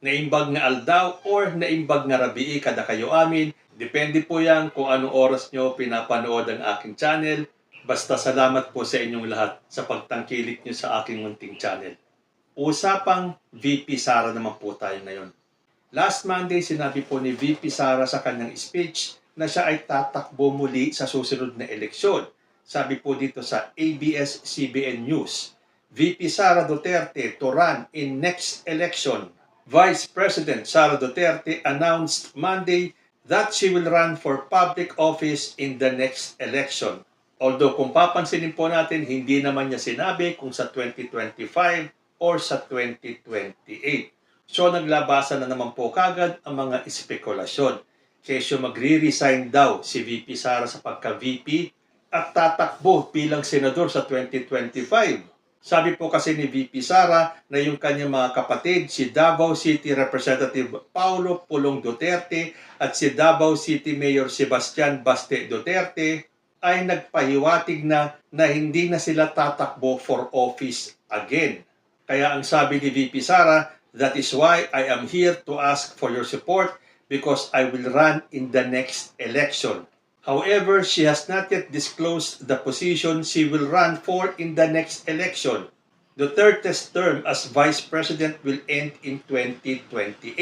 naimbag nga aldaw or naimbag nga rabii kada kayo amin. Depende po yan kung anong oras nyo pinapanood ang aking channel. Basta salamat po sa inyong lahat sa pagtangkilik nyo sa aking munting channel. Usapang VP Sara naman po tayo ngayon. Last Monday, sinabi po ni VP Sara sa kanyang speech na siya ay tatakbo muli sa susunod na eleksyon. Sabi po dito sa ABS-CBN News, VP Sara Duterte to run in next election. Vice President Sara Duterte announced Monday that she will run for public office in the next election. Although kung papansinin po natin, hindi naman niya sinabi kung sa 2025 or sa 2028. So naglabasan na naman po kagad ang mga espekulasyon. Kesyo magre-resign daw si VP Sara sa pagka-VP at tatakbo bilang senador sa 2025. Sabi po kasi ni VP Sara na yung kanyang mga kapatid, si Davao City Representative Paulo Pulong Duterte at si Davao City Mayor Sebastian Baste Duterte ay nagpahiwatig na na hindi na sila tatakbo for office again. Kaya ang sabi ni VP Sara, that is why I am here to ask for your support because I will run in the next election. However, she has not yet disclosed the position she will run for in the next election. Duterte's term as Vice President will end in 2028.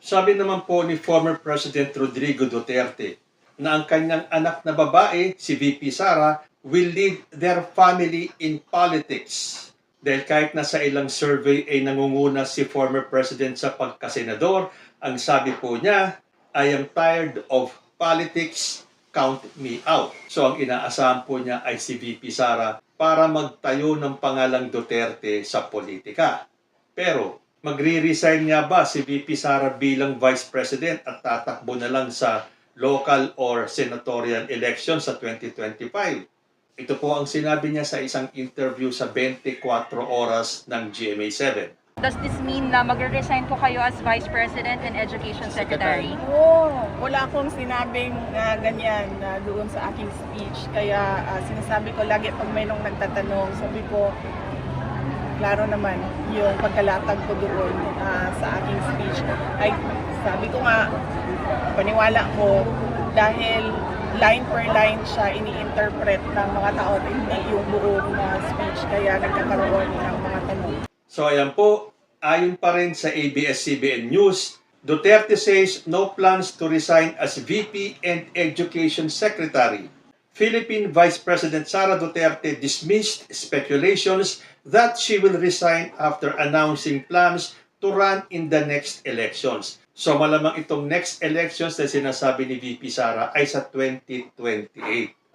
Sabi naman po ni former President Rodrigo Duterte na ang kanyang anak na babae, si VP Sara, will lead their family in politics. Dahil kahit nasa ilang survey ay nangunguna si former president sa pagkasenador, ang sabi po niya, I am tired of politics, count me out. So ang inaasahan po niya ay si VP Sara para magtayo ng pangalang Duterte sa politika. Pero magre-resign nga ba si VP Sara bilang Vice President at tatakbo na lang sa local or senatorial election sa 2025? Ito po ang sinabi niya sa isang interview sa 24 oras ng GMA7. Does this mean na magre-resign po kayo as Vice President and Education Secretary? Oo, wala akong sinabing na ganyan na doon sa aking speech. Kaya ah, sinasabi ko lagi pag may nung nagtatanong, sabi ko, klaro naman yung pagkalatag ko doon ah, sa aking speech. Ay, sabi ko nga, paniwala ko, dahil line per line siya ini-interpret ng mga tao, hindi yung buong na speech. Kaya nagkakaroon ng. So ayan po, ayon pa rin sa ABS-CBN News, Duterte says no plans to resign as VP and Education Secretary. Philippine Vice President Sara Duterte dismissed speculations that she will resign after announcing plans to run in the next elections. So malamang itong next elections na sinasabi ni VP Sara ay sa 2028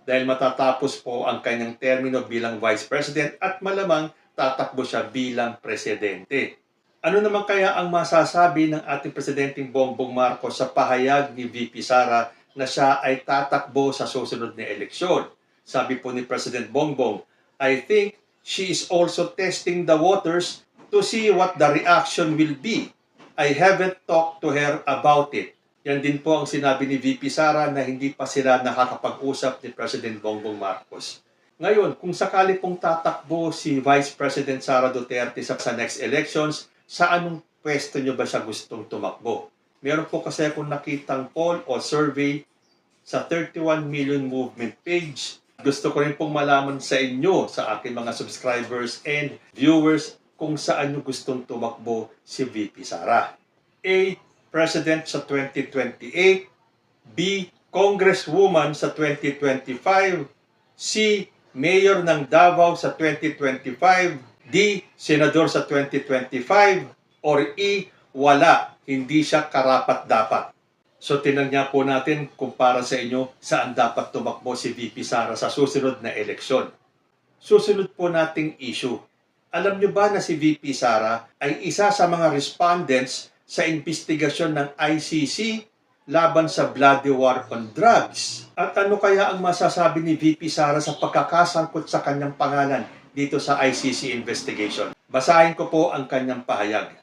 dahil matatapos po ang kanyang termino bilang Vice President at malamang tatakbo siya bilang presidente. Ano naman kaya ang masasabi ng ating Presidenteng Bongbong Marcos sa pahayag ni VP Sara na siya ay tatakbo sa susunod na eleksyon? Sabi po ni President Bongbong, I think she is also testing the waters to see what the reaction will be. I haven't talked to her about it. Yan din po ang sinabi ni VP Sara na hindi pa sila nakakapag-usap ni President Bongbong Marcos. Ngayon, kung sakali pong tatakbo si Vice President Sara Duterte sa, sa next elections, sa anong pwesto nyo ba siya gustong tumakbo? Meron po kasi akong nakitang poll o survey sa 31 million movement page. Gusto ko rin pong malaman sa inyo, sa aking mga subscribers and viewers, kung saan nyo gustong tumakbo si VP Sara. A. President sa 2028. B. Congresswoman sa 2025. C. Mayor ng Davao sa 2025. D. Senador sa 2025. Or E. Wala. Hindi siya karapat-dapat. So tinan niya po natin kung para sa inyo saan dapat tumakbo si VP Sara sa susunod na eleksyon. Susunod po nating issue. Alam niyo ba na si VP Sara ay isa sa mga respondents sa investigasyon ng ICC laban sa bloody war on drugs? At ano kaya ang masasabi ni VP Sara sa pagkakasangkot sa kanyang pangalan dito sa ICC investigation? Basahin ko po ang kanyang pahayag.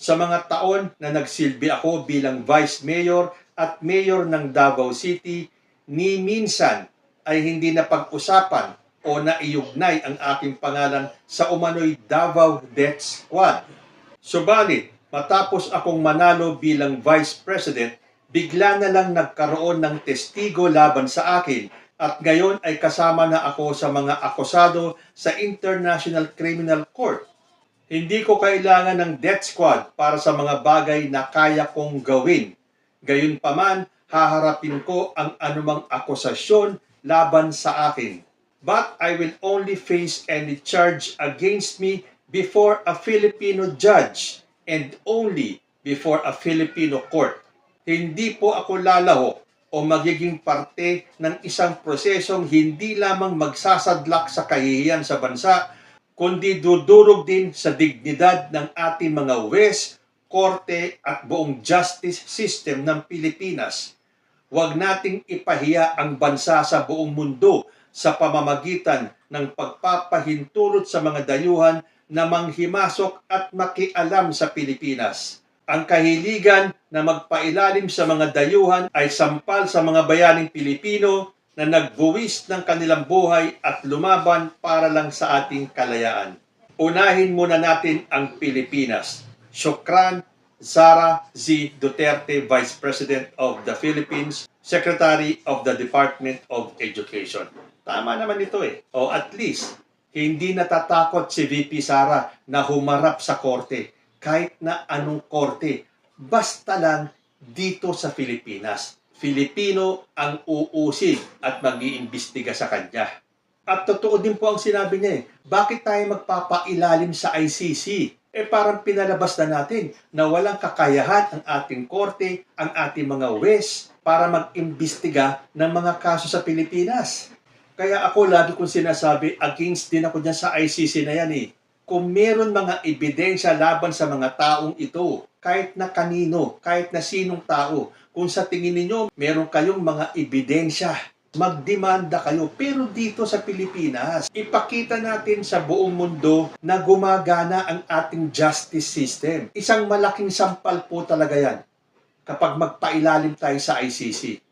Sa mga taon na nagsilbi ako bilang Vice Mayor at Mayor ng Davao City, ni minsan ay hindi na pag-usapan o naiugnay ang aking pangalan sa umano'y Davao Death Squad. Subalit, Matapos akong manalo bilang Vice President, bigla na lang nagkaroon ng testigo laban sa akin at ngayon ay kasama na ako sa mga akusado sa International Criminal Court. Hindi ko kailangan ng death squad para sa mga bagay na kaya kong gawin. Gayunpaman, haharapin ko ang anumang akusasyon laban sa akin. But I will only face any charge against me before a Filipino judge and only before a Filipino court. Hindi po ako lalaho o magiging parte ng isang prosesong hindi lamang magsasadlak sa kahihiyan sa bansa, kundi dudurog din sa dignidad ng ating mga wes, korte at buong justice system ng Pilipinas. Huwag nating ipahiya ang bansa sa buong mundo sa pamamagitan ng pagpapahintulot sa mga dayuhan na manghimasok at makialam sa Pilipinas. Ang kahiligan na magpailalim sa mga dayuhan ay sampal sa mga bayaning Pilipino na nagbuwis ng kanilang buhay at lumaban para lang sa ating kalayaan. Unahin muna natin ang Pilipinas. Shukran Sara Z. Duterte, Vice President of the Philippines, Secretary of the Department of Education. Tama naman ito eh. O at least, hindi natatakot si VP Sara na humarap sa korte kahit na anong korte. Basta lang dito sa Pilipinas. Filipino ang uusig at mag-iimbestiga sa kanya. At totoo din po ang sinabi niya eh, bakit tayo magpapailalim sa ICC? Eh parang pinalabas na natin na walang kakayahan ang ating korte, ang ating mga wes para mag-imbestiga ng mga kaso sa Pilipinas. Kaya ako lagi kong sinasabi, against din ako dyan sa ICC na yan eh. Kung meron mga ebidensya laban sa mga taong ito, kahit na kanino, kahit na sinong tao, kung sa tingin ninyo meron kayong mga ebidensya, magdemanda kayo. Pero dito sa Pilipinas, ipakita natin sa buong mundo na gumagana ang ating justice system. Isang malaking sampal po talaga yan kapag magpailalim tayo sa ICC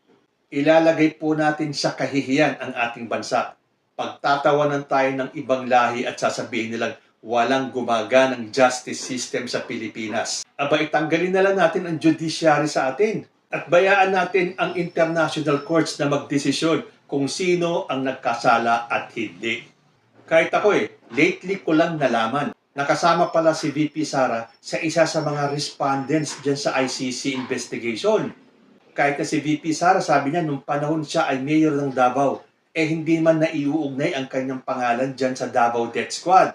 ilalagay po natin sa kahihiyan ang ating bansa. Pagtatawanan tayo ng ibang lahi at sasabihin nilang walang gumaganang justice system sa Pilipinas. Aba, itanggalin na lang natin ang judiciary sa atin at bayaan natin ang international courts na magdesisyon kung sino ang nagkasala at hindi. Kahit ako eh, lately ko lang nalaman. Nakasama pala si VP Sara sa isa sa mga respondents dyan sa ICC investigation kahit na si VP Sara, sabi niya, nung panahon siya ay mayor ng Davao, eh hindi man naiuugnay ang kanyang pangalan dyan sa Davao Death Squad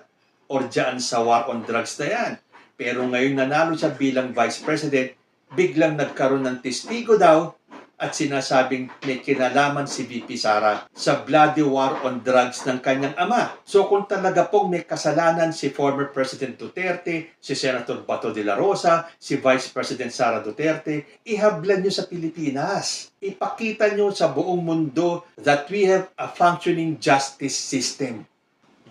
or dyan sa War on Drugs na yan. Pero ngayon nanalo siya bilang Vice President, biglang nagkaroon ng testigo daw at sinasabing may kinalaman si VP Sara sa bloody war on drugs ng kanyang ama. So kung talaga pong may kasalanan si former President Duterte, si Senator Bato de la Rosa, si Vice President Sara Duterte, ihablan nyo sa Pilipinas. Ipakita nyo sa buong mundo that we have a functioning justice system.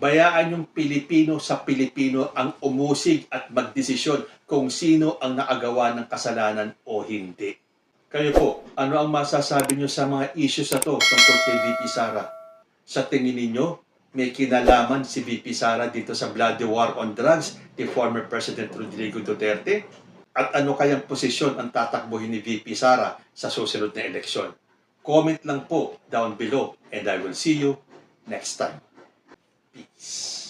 Bayaan yung Pilipino sa Pilipino ang umusig at magdesisyon kung sino ang naagawa ng kasalanan o hindi. Kayo po, ano ang masasabi nyo sa mga issues na to tungkol kay VP Sara? Sa tingin ninyo, may kinalaman si VP Sara dito sa bloody war on drugs ni former President Rodrigo Duterte? At ano kayang posisyon ang tatakbuhin ni VP Sara sa susunod na eleksyon? Comment lang po down below and I will see you next time. Peace.